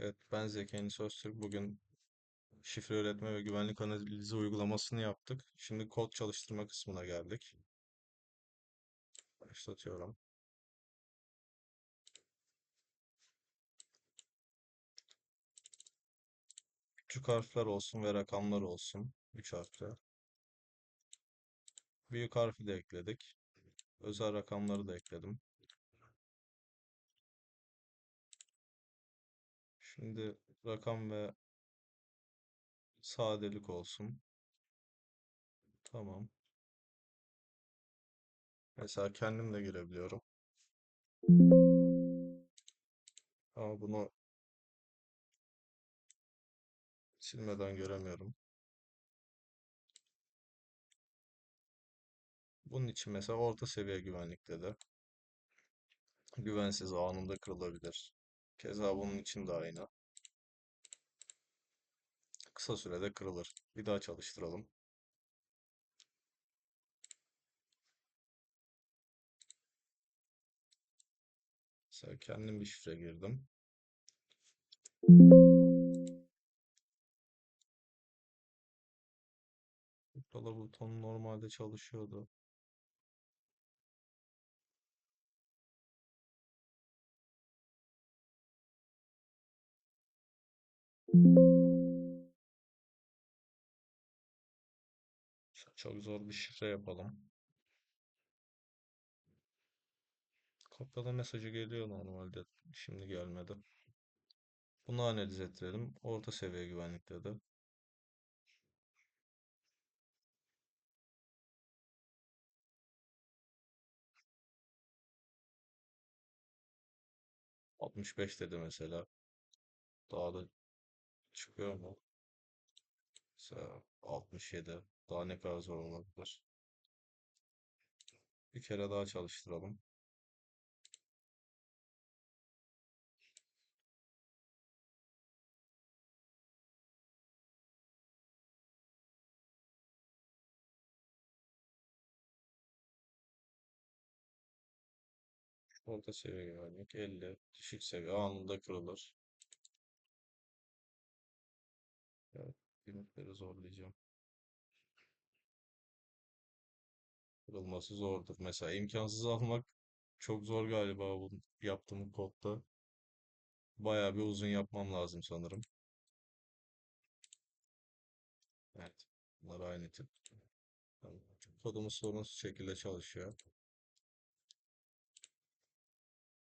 Evet, ben Zeki Enis Öztürk. Bugün şifre üretme ve güvenlik analizi uygulamasını yaptık. Şimdi kod çalıştırma kısmına geldik. Başlatıyorum. Küçük harfler olsun ve rakamlar olsun. 3 harfli. Büyük harfi de ekledik. Özel rakamları da ekledim. Şimdi rakam ve sadelik olsun. Tamam. Mesela kendim de girebiliyorum. Ama bunu silmeden göremiyorum. Bunun için mesela orta seviye güvenlikte de güvensiz anında kırılabilir. Keza bunun için de aynı. Kısa sürede kırılır. Bir daha çalıştıralım. Mesela kendim bir şifre girdim. Kapalı buton normalde çalışıyordu. Çok zor bir şifre yapalım. Kopyala mesajı geliyor normalde. Şimdi gelmedi. Bunu analiz ettirelim. Orta seviye güvenlikte de. Altmış beş dedi mesela. Daha da çıkıyor mu? Mesela 67. Daha ne kadar zor olabilir? Bir kere daha çalıştıralım. Orta seviye güvenlik 50. Düşük seviye anında kırılır. Evet, limitleri zorlayacağım. Kırılması zordur. Mesela imkansız almak çok zor galiba bu yaptığım kodda. Bayağı bir uzun yapmam lazım sanırım. Evet. Bunlar aynı tip. Kodumuz sorunsuz şekilde çalışıyor.